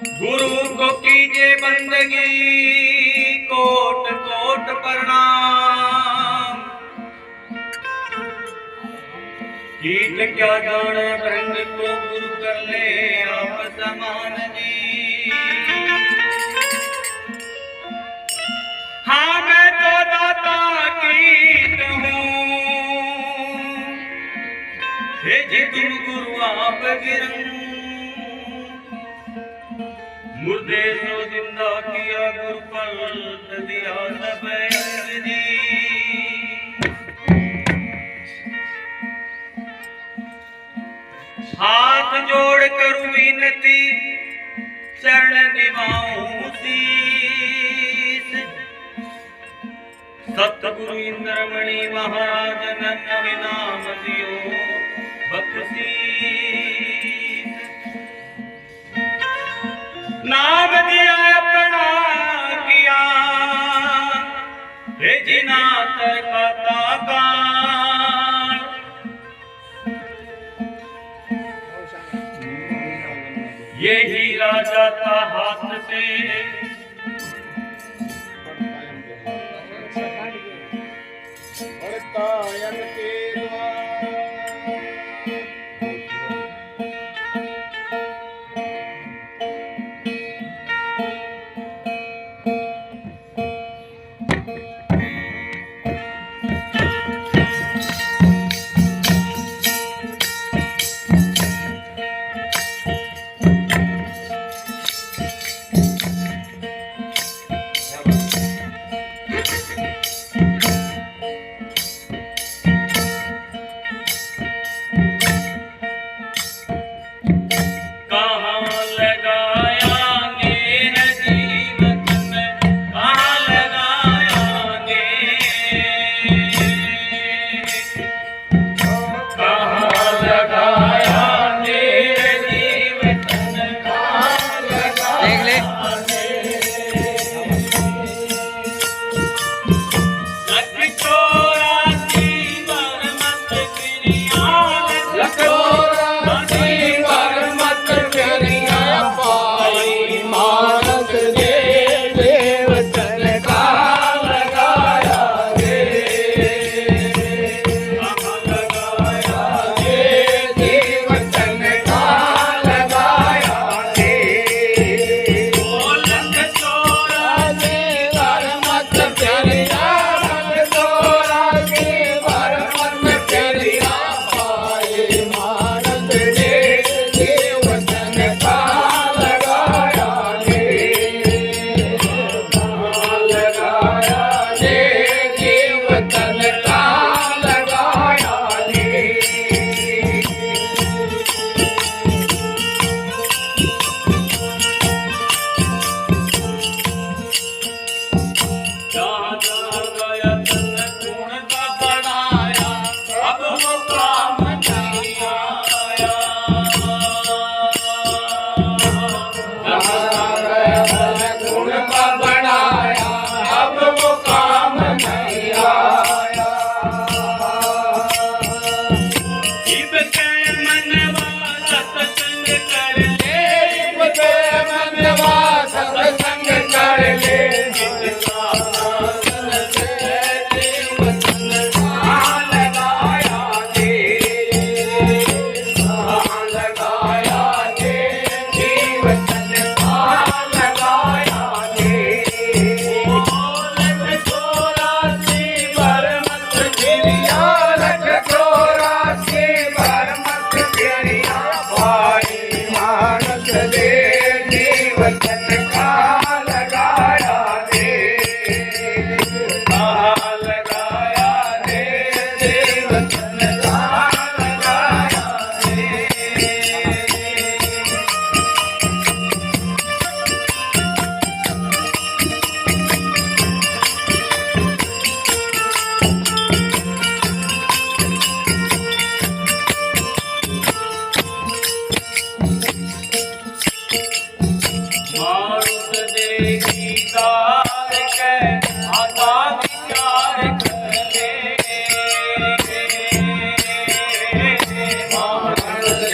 ਗੁਰੂ ਕੋ ਕੀਜੇ ਬੰਦਗੀ, ਕੋਟ ਕੋਟ ਪ੍ਰਣਾਮ। ਕੀਟ ਕਿਆ ਜਾਣੇ ਬ੍ਰਹਮ ਕੋ ਗੁਰੂ ਕਰ ਲੈ ਆਪ ਸਮਾਨ ਜੀ? ਹਾਂ, ਮੈਂ ਤੋ ਦਾਤਾ ਕੀਟ ਹੂੰ ਹੇ ਜੀ, ਤੁਮ ਗੁਰੂ ਆਪ ਗਿਰੰਗ ਮੁਰਦੇ ਸੋ ਜਿੰਦਾ ਕੀਆ ਗੁਰ ਪੰਤ ਦਿਆ ਨਬੈ ਹਾਥ ਜੋੜ ਕਰੂ ਬੇਨਤੀ, ਚਰਨ ਨਿਵਾਉ ਸੀਸ ਸਤਿਗੁਰੂ ਇੰਦਰਮਣੀ ਮਹਾਰਾਜ ਨਨ ਨਾਮ ਦਿਓ, ਬਖਸ਼ੀ कायन के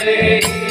sei.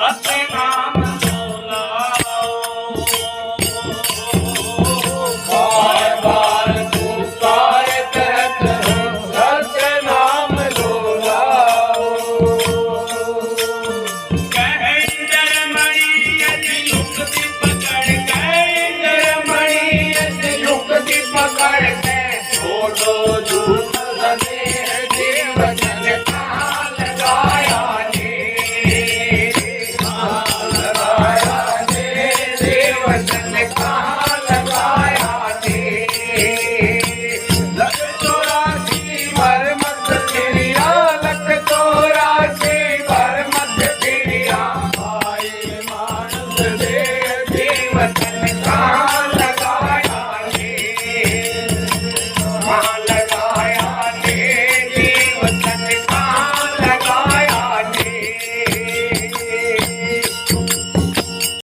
सत्य Yeah.